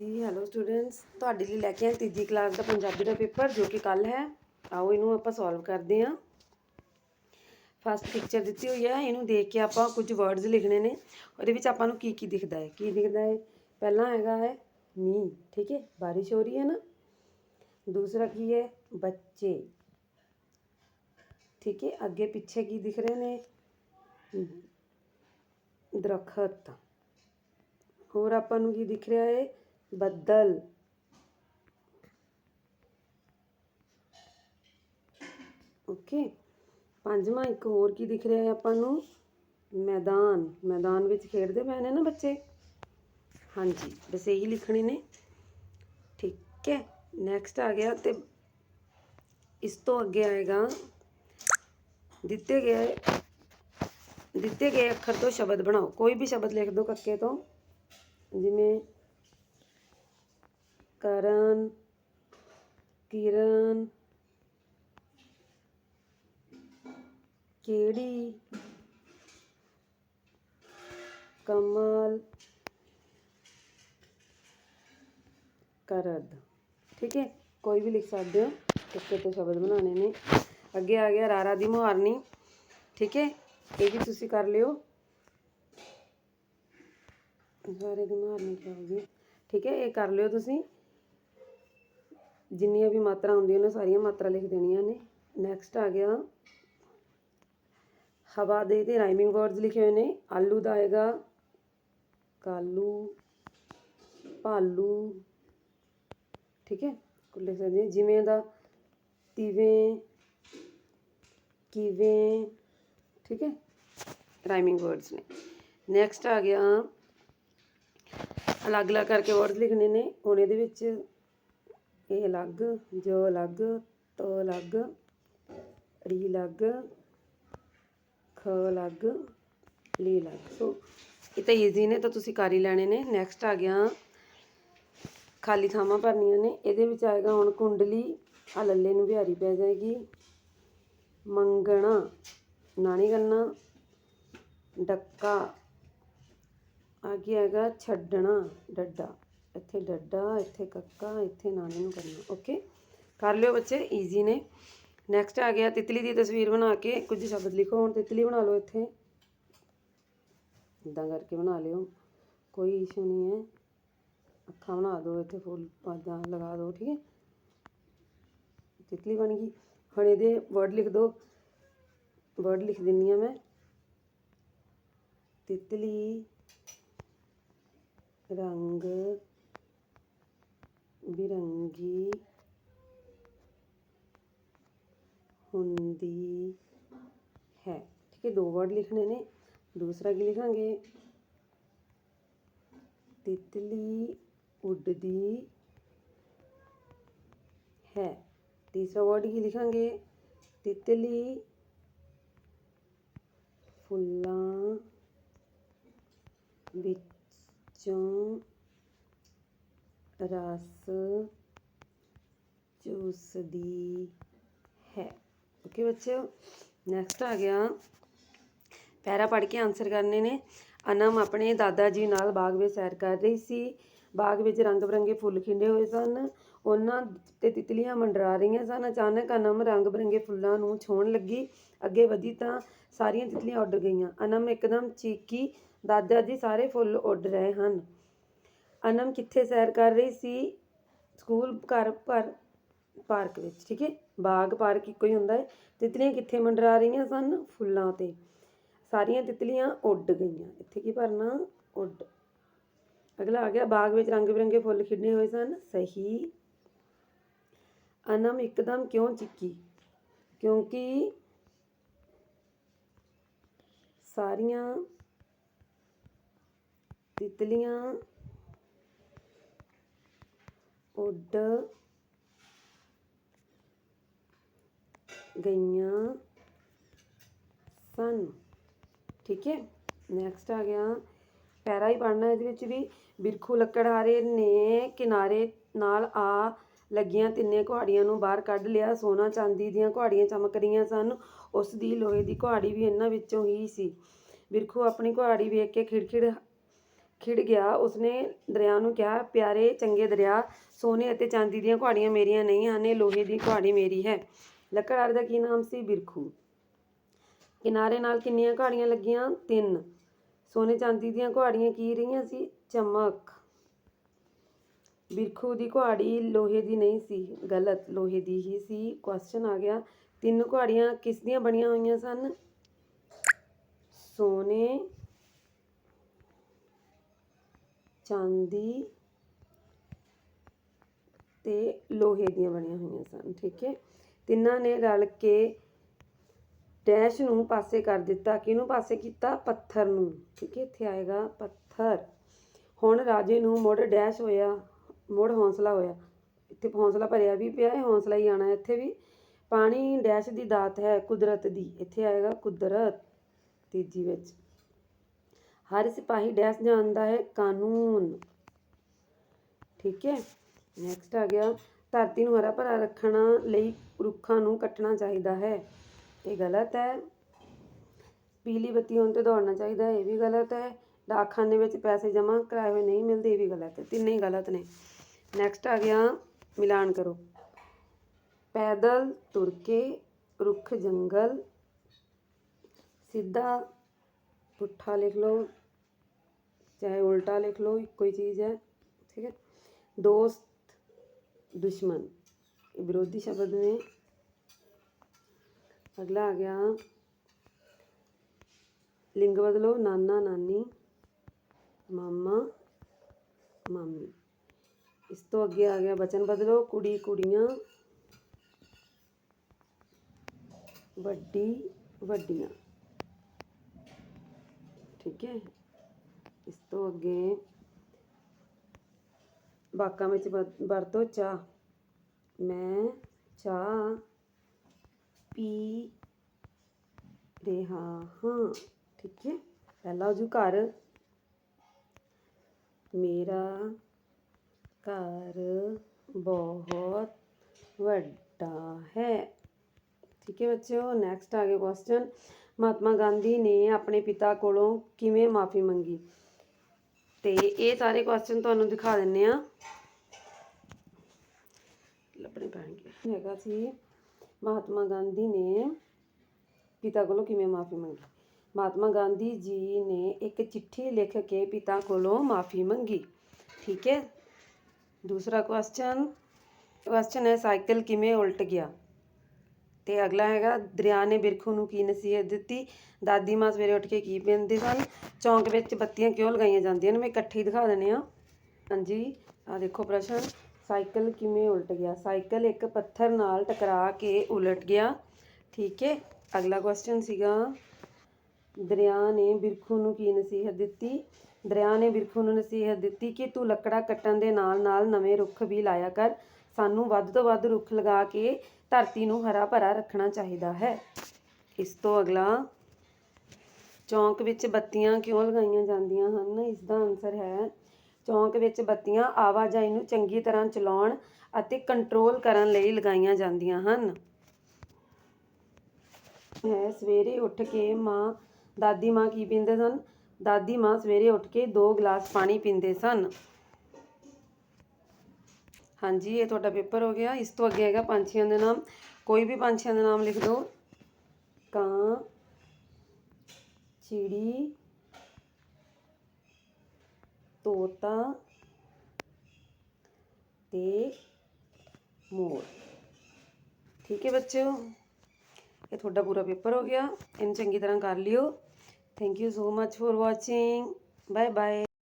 ਜੀ hello students ਤੁਹਾਡੇ ਲਈ ਲੈ ਕੇ ਆਏ ਤੀਜੀ ਕਲਾਸ ਦਾ ਪੰਜਾਬੀ ਦਾ ਪੇਪਰ ਜੋ ਕਿ ਕੱਲ ਹੈ। ਆਓ ਇਹਨੂੰ ਆਪਾਂ ਸੋਲਵ ਕਰਦੇ ਹਾਂ। ਫਸਟ ਪਿਕਚਰ ਦਿੱਤੀ ਹੋਈ ਹੈ। ਇਹਨੂੰ ਦੇਖ ਕੇ ਆਪਾਂ ਕੁਝ ਵਰਡਸ ਲਿਖਣੇ ਨੇ। ਉਹਦੇ ਵਿੱਚ ਆਪਾਂ ਨੂੰ ਕੀ ਕੀ ਦਿਖਦਾ ਹੈ? ਕੀ ਦਿਖਦਾ ਹੈ? ਪਹਿਲਾ ਹੈਗਾ ਹੈ ਮੀਂਹ, ਠੀਕ ਹੈ? ਬਾਰਿਸ਼ ਹੋ ਰਹੀ ਹੈ ਨਾ? ਦੂਸਰਾ ਕੀ ਹੈ? ਬੱਚੇ। ਠੀਕ ਹੈ? ਅੱਗੇ ਪਿੱਛੇ ਕੀ ਦਿਖ ਰਹੇ ਨੇ? ਦਰਖਤ। ਹੋਰ ਆਪਾਂ ਨੂੰ ਕੀ ਦਿਖ ਰਿਹਾ ਹੈ? ਬੱਦਲ। ਓਕੇ ਪੰਜਵਾਂ ਇੱਕ ਹੋਰ ਕੀ ਦਿਖ ਰਿਹਾ ਹੈ ਆਪਾਂ ਨੂੰ? ਮੈਦਾਨ। ਮੈਦਾਨ ਵਿੱਚ ਖੇਡਦੇ ਪਏ ਨੇ ਨਾ ਬੱਚੇ? ਹਾਂਜੀ, ਬਸ ਇਹੀ ਲਿਖਣੇ ਨੇ। ਠੀਕ ਹੈ ਨੈਕਸਟ ਆ ਗਿਆ ਤੇ ਇਸ ਤੋਂ ਅੱਗੇ ਆਏਗਾ। ਦਿੱਤੇ ਗਏ ਦਿੱਤੇ ਗਏ ਅੱਖਰ ਤੋਂ ਸ਼ਬਦ ਬਣਾਓ। ਕੋਈ ਵੀ ਸ਼ਬਦ ਲਿਖ ਦਿਓ ਕੱਕੇ ਤੋਂ। ਜਿਵੇਂ ਕਰਨ ਕਿਰਨ ਕਿਹੜੀ ਕਮਲ ਕਰਦ ਠੀਕ ਹੈ ਕੋਈ ਵੀ ਲਿਖ ਸਕਦੇ ਹੋ ਕੱਕੇ ਤੋਂ ਸ਼ਬਦ ਬਣਾਉਣੇ ਨੇ ਅੱਗੇ ਆ ਗਿਆ ਰਾਰਾ ਦੀ ਮੁਹਾਰਨੀ ਠੀਕ ਹੈ ਇਹ ਵੀ ਤੁਸੀਂ ਕਰ ਲਿਓ ਸਾਰੇ ਦੀ ਮੁਹਾਰਨੀ ਕੀ ਹੋਗੀ ਠੀਕ ਹੈ ਇਹ ਕਰ ਲਿਓ ਤੁਸੀਂ ਜਿੰਨੀਆਂ ਵੀ ਮਾਤਰਾ ਹੁੰਦੀਆਂ ਨੇ, ਸਾਰੀਆਂ ਮਾਤਰਾ ਲਿਖ ਦੇਣੀਆਂ ਨੇ। ਨੈਕਸਟ ਆ ਗਿਆ। ਹਵਾ ਦੇ ਤੇ ਰਾਈਮਿੰਗ ਵਰਡਸ ਲਿਖੇ ਹੋਏ ਨੇ। ਆਲੂ ਦਾ ਆਏਗਾ, ਕਾਲੂ, ਭਾਲੂ, ਠੀਕ ਹੈ? ਕੁੱਲ ਲਿਖ ਸਕਦੇ ਜਿਵੇਂ ਦਾ, ਤਿਵੇਂ, ਕਿਵੇਂ, ਠੀਕ ਹੈ? ਰਾਈਮਿੰਗ ਵਰਡਸ ਨੇ। ਨੈਕਸਟ ਆ ਗਿਆ। ਅਲੱਗ-ਅਲੱਗ ਕਰਕੇ ਵਰਡਸ ਲਿਖਣੇ ਨੇ। ਹੁਣ ਇਹਦੇ ਵਿੱਚ ਇਹ ਅਲੱਗ, ਜੋ ਅਲੱਗ, ਤੋ ਅਲੱਗ, ਰੀ ਅਲੱਗ, ਖ ਅਲੱਗ, ਲੀ ਅਲੱਗ। ਸੋ ਇਹ ਤਾਂ ਈਜ਼ੀ ਨੇ, ਤਾਂ ਤੁਸੀਂ ਕਰ ਹੀ ਲੈਣੇ ਨੇ। ਨੈਕਸਟ ਆ ਗਿਆ, ਖਾਲੀ ਥਾਵਾਂ ਭਰਨੀਆਂ ਨੇ। ਇਹਦੇ ਵਿੱਚ ਆਏਗਾ ਹੁਣ ਕੁੰਡਲੀ ਆ ਲੱਲੇ ਨੂੰ ਬਿਹਾਰੀ ਪੈ ਜਾਏਗੀ। ਮੰਗਣਾ ਨਾਣੀ ਕਰਨਾ ਡੱਕਾ ਅੱਗੇ ਹੈਗਾ, ਛੱਡਣਾ, ਡੱਡਾ। ਇੱਥੇ ਡੱਡਾ, ਇੱਥੇ ਕੱਕਾ, ਇੱਥੇ ਨਾਨੀ ਨੂੰ ਕਰਨਾ ਓਕੇ ਕਰ ਲਿਓ ਬੱਚੇ ਈਜ਼ੀ ਨੇ। ਨੈਕਸਟ ਆ ਗਿਆ ਤਿਤਲੀ ਦੀ ਤਸਵੀਰ ਬਣਾ ਕੇ, ਕੁਝ ਸ਼ਬਦ ਲਿਖੋ ਹੁਣ, ਤਿਤਲੀ ਬਣਾ ਲਓ ਇੱਥੇ। ਇਦਾਂ ਕਰਕੇ ਬਣਾ ਲਿਓ, ਕੋਈ ਇਸ਼ੂ ਨਹੀਂ ਹੈ। ਅੱਖਾਂ ਬਣਾ ਦਿਓ ਇੱਥੇ ਫੁੱਲ ਪਾਦਾਂ ਲਗਾ ਦਿਓ, ਠੀਕ ਹੈ? ਤਿਤਲੀ ਬਣ ਗਈ। ਹੁਣ ਇਹਦੇ ਵਰਡ ਲਿਖ ਦਿਓ। ਵਰਡ ਲਿਖ ਦਿੰਨੀ ਆ ਮੈਂ। ਤਿਤਲੀ ਰੰਗ ਬਿਰੰਗੀ ਹੁੰਦੀ ਹੈ। ਠੀਕ ਹੈ, ਦੋ ਵਰਡ ਲਿਖਣੇ ਨੇ। ਦੂਸਰਾ ਕੀ ਲਿਖਾਂਗੇ? ਤਿਤਲੀ ਉੱਡਦੀ ਹੈ। ਤੀਸਰਾ ਵਰਡ ਕੀ ਲਿਖਾਂਗੇ? ਤਿਤਲੀ ਫੁੱਲਾਂ ਵਿੱਚੋਂ ਰਸ ਚੂਸਦੀ ਹੈ। ਓਕੇ ਬੱਚਿਓ ਨੈਕਸਟ ਆ ਗਿਆ। ਪੈਰਾ ਪੜ੍ਹ ਕੇ ਆਨਸਰ ਕਰਨੇ ਨੇ। ਅਨਮ ਆਪਣੇ ਦਾਦਾ ਜੀ ਨਾਲ ਬਾਗ ਵਿੱਚ ਸੈਰ ਕਰ ਰਹੀ ਸੀ। ਬਾਗ ਵਿੱਚ ਰੰਗ ਬਰੰਗੇ ਫੁੱਲ ਖਿੰਡੇ ਹੋਏ ਸਨ। ਉਹਨਾਂ ਤੇ ਤਿਤਲੀਆਂ ਮੰਡਰਾ ਰਹੀਆਂ ਸਨ। ਅਚਾਨਕ ਅਨਮ ਰੰਗ ਬਰੰਗੇ ਫੁੱਲਾਂ ਨੂੰ ਛੋਣ ਲੱਗੀ। ਅੱਗੇ ਵਧੀ ਤਾਂ ਸਾਰੀਆਂ ਤਿਤਲੀਆਂ ਉੱਡ ਗਈਆਂ। ਅਨਮ ਇੱਕਦਮ ਚੀਕੀ, ਦਾਦਾ ਜੀ, ਸਾਰੇ ਫੁੱਲ ਉੱਡ ਰਹੇ ਹਨ। ਅਨਮ ਕਿੱਥੇ ਸੈਰ ਕਰ ਰਹੀ ਸੀ? ਸਕੂਲ ਘਰ ਪਰ, ਪਾਰਕ ਵਿੱਚ, ਠੀਕ ਹੈ? ਬਾਗ ਪਾਰਕ ਇੱਕੋ ਹੀ ਹੁੰਦਾ ਹੈ। ਤਿਤਲੀਆਂ ਕਿੱਥੇ ਮੰਡਰਾ ਰਹੀਆਂ ਸਨ? ਫੁੱਲਾਂ ਤੇ। ਸਾਰੀਆਂ ਤਿਤਲੀਆਂ ਉੱਡ ਗਈਆਂ। ਇੱਥੇ ਕੀ ਭਰਨਾ? ਉੱਡ। ਅਗਲਾ ਆ ਗਿਆ। ਬਾਗ ਵਿੱਚ ਰੰਗ ਬਿਰੰਗੇ ਫੁੱਲ ਖਿੜੇ ਹੋਏ ਸਨ। ਸਹੀ। ਅਨਮ ਇੱਕਦਮ ਕਿਉਂ ਚਿੱਕੀ? ਕਿਉਂਕਿ ਸਾਰੀਆਂ ਤਿਤਲੀਆਂ ਉੱਡ ਗਈਆਂ ਸਨ। ਠੀਕ ਹੈ। ਨੈਕਸਟ ਆ ਗਿਆ। ਪੈਰਾ ਹੀ ਪੜਨਾ ਇਹਦੇ ਵਿੱਚ ਵੀ। ਬਿਰਖੂ ਲੱਕੜਹਾਰੇ ਨੇ ਕਿਨਾਰੇ ਨਾਲ ਆ ਲੱਗੀਆਂ ਤਿੰਨੇ ਕੁਹਾੜੀਆਂ ਨੂੰ ਬਾਹਰ ਕੱਢ ਲਿਆ। ਸੋਨਾ ਚਾਂਦੀ ਦੀਆਂ ਕੁਹਾੜੀਆਂ ਚਮਕ ਰਹੀਆਂ ਸਨ। ਉਸ ਦੀ ਲੋਹੇ ਦੀ ਕੁਹਾੜੀ ਵੀ ਇਹਨਾਂ ਵਿੱਚੋਂ ਹੀ ਸੀ। ਬਿਰਖੂ ਆਪਣੀ ਕੁਹਾੜੀ ਵੇਖ ਕੇ ਖਿੜਖਿੜ ਖਿੜ ਗਿਆ। ਉਸਨੇ ਦਰਿਆ ਨੂੰ ਕਿਹਾ, ਪਿਆਰੇ, ਚੰਗੇ ਦਰਿਆ, ਸੋਨੇ ਅਤੇ ਚਾਂਦੀ ਦੀਆਂ ਕੁਹਾੜੀਆਂ ਮੇਰੀਆਂ ਨਹੀਂ ਹਨ, ਇਹ ਲੋਹੇ ਦੀ ਕੁਹਾੜੀ ਮੇਰੀ ਹੈ। ਲੱਕੜਹਾਰੇ ਦਾ ਕੀ ਨਾਮ ਸੀ? ਬਿਰਖੂ। ਕਿਨਾਰੇ ਨਾਲ ਕਿੰਨੀਆਂ ਕੁਹਾੜੀਆਂ ਲੱਗੀਆਂ? ਤਿੰਨ। ਸੋਨੇ ਚਾਂਦੀ ਦੀਆਂ ਕੁਹਾੜੀਆਂ ਕੀ ਰਹੀਆਂ ਸੀ? ਚਮਕ। ਬਿਰਖੂ ਦੀ ਕੁਹਾੜੀ ਲੋਹੇ ਦੀ ਨਹੀਂ ਸੀ, ਗਲਤ। ਲੋਹੇ ਦੀ ਹੀ ਸੀ। ਕੁਐਸਚਨ ਆ ਗਿਆ, ਤਿੰਨ ਕੁਹਾੜੀਆਂ ਕਿਸ ਦੀਆਂ ਬਣੀਆਂ ਹੋਈਆਂ ਸਨ? ਸੋਨੇ ਚਾਂਦੀ ਤੇ ਲੋਹੇ ਦੀਆਂ ਬਣੀਆਂ ਹੋਈਆਂ ਸਨ, ਠੀਕ ਹੈ। ਤਿੰਨਾਂ ਨੇ ਰਲ ਕੇ ਡੈਸ਼ ਨੂੰ ਪਾਸੇ ਕਰ ਦਿੱਤਾ। ਕਿਹਨੂੰ ਪਾਸੇ ਕੀਤਾ? ਪੱਥਰ ਨੂੰ, ਠੀਕ ਹੈ। ਇੱਥੇ ਆਏਗਾ ਪੱਥਰ। ਹੁਣ ਰਾਜੇ ਨੂੰ ਮੁੜ ਡੈਸ਼ ਹੋਇਆ, ਮੁੜ ਹੌਸਲਾ ਹੋਇਆ। ਇੱਥੇ ਹੌਸਲਾ ਭਰਿਆ ਵੀ ਪਿਆ ਹੈ ਹੌਸਲਾ ਹੀ ਆਣਾ ਇੱਥੇ ਵੀ। ਪਾਣੀ ਡੈਸ਼ ਦੀ ਦਾਤ ਹੈ, ਕੁਦਰਤ ਦੀ। ਇੱਥੇ ਆਏਗਾ ਕੁਦਰਤ ਤੀਜੀ ਵਿੱਚ। ਹਰ ਸਿਪਾਹੀ ਡੈਸ਼ ਜਾਣਦਾ ਹੈ ਕਾਨੂੰਨ। ਠੀਕ ਹੈ? ਨੈਕਸਟ ਆ ਗਿਆ। ਧਰਤੀ ਨੂੰ ਹਰਾ ਭਰਾ ਰੱਖਣਾ ਲਈ ਰੁੱਖਾਂ ਨੂੰ ਕੱਟਣਾ ਚਾਹੀਦਾ ਹੈ। ਇਹ ਗਲਤ ਹੈ। ਪੀਲੀ ਬੱਤੀ ਹੋਣ ਤੇ ਦੌੜਨਾ ਚਾਹੀਦਾ ਹੈ। ਇਹ ਵੀ ਗਲਤ ਹੈ। ਡਾਕਖਾਨੇ ਵਿੱਚ ਪੈਸੇ ਜਮ੍ਹਾਂ ਕਰਾਏ ਹੋਏ ਨਹੀਂ ਮਿਲਦੇ, ਇਹ ਵੀ ਗਲਤ ਹੈ। ਤਿੰਨੇ ਹੀ ਗਲਤ ਨੇ। ਨੈਕਸਟ ਆ ਗਿਆ। ਮਿਲਾਨ ਕਰੋ। ਪੈਦਲ ਤੁਰ ਕੇ ਰੁੱਖ ਜੰਗਲ ਸਿੱਧਾ ਪੁੱਠਾ ਲਿਖ ਲਓ ਚਾਹੇ ਉਲਟਾ ਲਿਖ ਲਓ ਇੱਕੋ ਹੀ ਚੀਜ਼ ਹੈ ਠੀਕ ਹੈ ਦੋਸਤ ਦੁਸ਼ਮਣ ਇਹ ਵਿਰੋਧੀ ਸ਼ਬਦ ਨੇ ਅਗਲਾ ਆ ਗਿਆ ਲਿੰਗ ਬਦਲੋ ਨਾਨਾ ਨਾਨੀ ਮਾਮਾ ਮਾਮੀ ਇਸ ਤੋਂ ਅੱਗੇ ਆ ਗਿਆ ਬਚਨ ਬਦਲੋ ਕੁੜੀ ਕੁੜੀਆਂ ਵੱਡੀ ਵੱਡੀਆਂ ਠੀਕ ਹੈ ਇਸ ਤੋਂ ਅੱਗੇ ਵਾਕਾਂ ਵਿੱਚ ਵਰ- ਵਰਤੋ ਚਾਹ ਮੈਂ ਚਾਹ ਪੀ ਰਿਹਾ ਹਾਂ ਠੀਕ ਹੈ ਪਹਿਲਾ ਹੋ ਜੂ ਘਰ ਮੇਰਾ ਘਰ ਬਹੁਤ ਵੱਡਾ ਹੈ ਠੀਕ ਹੈ ਬੱਚਿਓ ਨੈਕਸਟ ਆ ਗਿਆ ਕੁਐਸਚਨ ਮਹਾਤਮਾ ਗਾਂਧੀ ਨੇ ਆਪਣੇ ਪਿਤਾ ਕੋਲੋਂ ਕਿਵੇਂ ਮਾਫੀ ਮੰਗੀ? ਤੇ ਇਹ ਸਾਰੇ ਕੁਐਸਚਨ ਤੁਹਾਨੂੰ ਦਿਖਾ ਦਿੰਨੇ ਆ ਲੱਭਣੇ ਪੈਣਗੇ। ਹੈਗਾ ਸੀ, ਮਹਾਤਮਾ ਗਾਂਧੀ ਨੇ ਪਿਤਾ ਕੋਲੋਂ ਕਿਵੇਂ ਮਾਫੀ ਮੰਗੀ? ਮਹਾਤਮਾ ਗਾਂਧੀ ਜੀ ਨੇ ਇੱਕ ਚਿੱਠੀ ਲਿਖ ਕੇ ਪਿਤਾ ਕੋਲੋਂ ਮਾਫੀ ਮੰਗੀ। ਠੀਕ ਹੈ? ਦੂਸਰਾ ਕੁਐਸਚਨ ਕੁਐਸਚਨ ਹੈ, ਸਾਈਕਲ ਕਿਵੇਂ ਉਲਟ ਗਿਆ? ਤੇ ਅਗਲਾ ਹੈਗਾ, ਦਰਿਆ ਨੇ ਬਿਰਖੂ ਨੂੰ ਕੀ ਨਸੀਹਤ ਦਿੱਤੀ? ਦਾਦੀ ਮਾਂ ਸਵੇਰੇ ਉੱਠ ਕੇ ਕੀ ਪੀਂਦੇ ਸਨ? ਚੌਂਕ ਵਿੱਚ ਬੱਤੀਆਂ ਕਿਉਂ ਲਗਾਈਆਂ ਜਾਂਦੀਆਂ ਨੇ? ਮੈਂ ਇਕੱਠੇ ਹੀ ਦਿਖਾ ਦਿੰਦੇ ਆ ਹਾਂਜੀ ਆ ਦੇਖੋ ਪ੍ਰਸ਼ਨ। ਸਾਈਕਲ ਕਿਵੇਂ ਉਲਟ ਗਿਆ? ਸਾਈਕਲ ਇੱਕ ਪੱਥਰ ਨਾਲ ਟਕਰਾ ਕੇ ਉਲਟ ਗਿਆ। ਠੀਕ ਹੈ, ਅਗਲਾ ਕੁਐਸਚਨ ਸੀਗਾ। ਦਰਿਆ ਨੇ ਬਿਰਖੂ ਨੂੰ ਕੀ ਨਸੀਹਤ ਦਿੱਤੀ? ਦਰਿਆ ਨੇ ਬਿਰਖੂ ਨੂੰ ਨਸੀਹਤ ਦਿੱਤੀ ਕਿ ਤੂੰ ਲੱਕੜਾਂ ਕੱਟਣ ਦੇ ਨਾਲ ਨਾਲ ਨਵੇਂ ਰੁੱਖ ਵੀ ਲਾਇਆ ਕਰ। ਸਾਨੂੰ ਵੱਧ ਤੋਂ ਵੱਧ ਰੁੱਖ ਲਗਾ ਕੇ ਧਰਤੀ ਨੂੰ ਹਰਾ ਭਰਾ ਰੱਖਣਾ ਚਾਹੀਦਾ ਹੈ। ਇਸ ਤੋਂ ਅਗਲਾ, ਚੌਂਕ ਵਿੱਚ ਬੱਤੀਆਂ ਕਿਉਂ ਲਗਾਈਆਂ ਜਾਂਦੀਆਂ ਹਨ? ਇਸ ਦਾ ਆਨਸਰ ਹੈ, ਚੌਂਕ ਵਿੱਚ ਬੱਤੀਆਂ ਆਵਾਜਾਈ ਨੂੰ ਚੰਗੀ ਤਰ੍ਹਾਂ ਚਲਾਉਣ ਅਤੇ ਕੰਟਰੋਲ ਕਰਨ ਲਈ ਲਗਾਈਆਂ ਜਾਂਦੀਆਂ ਹਨ। ਹੈ, ਸਵੇਰੇ ਉੱਠ ਕੇ ਮਾਂ, ਦਾਦੀ ਮਾਂ ਕੀ ਪੀਂਦੇ ਸਨ? ਦਾਦੀ ਮਾਂ ਸਵੇਰੇ ਉੱਠ ਕੇ 2 ਗਲਾਸ ਪਾਣੀ ਪੀਂਦੇ ਸਨ। ਹਾਂਜੀ, ਇਹ ਤੁਹਾਡਾ ਪੇਪਰ ਹੋ ਗਿਆ। ਇਸ ਤੋਂ ਅੱਗੇ ਹੈਗਾ ਪੰਛੀਆਂ ਦੇ ਨਾਮ। ਕੋਈ ਵੀ ਪੰਛੀਆਂ ਦੇ ਨਾਮ ਲਿਖ ਦਿਓ ਕਾਂ, ਚਿੜੀ, ਤੋਤਾ ਤੇ ਮੋਰ। ਠੀਕ ਹੈ ਬੱਚਿਓ? ਇਹ ਤੁਹਾਡਾ ਪੂਰਾ ਪੇਪਰ ਹੋ ਗਿਆ। ਇਹਨੂੰ ਚੰਗੀ ਤਰ੍ਹਾਂ ਕਰ ਲਿਓ। Thank you so much for watching bye bye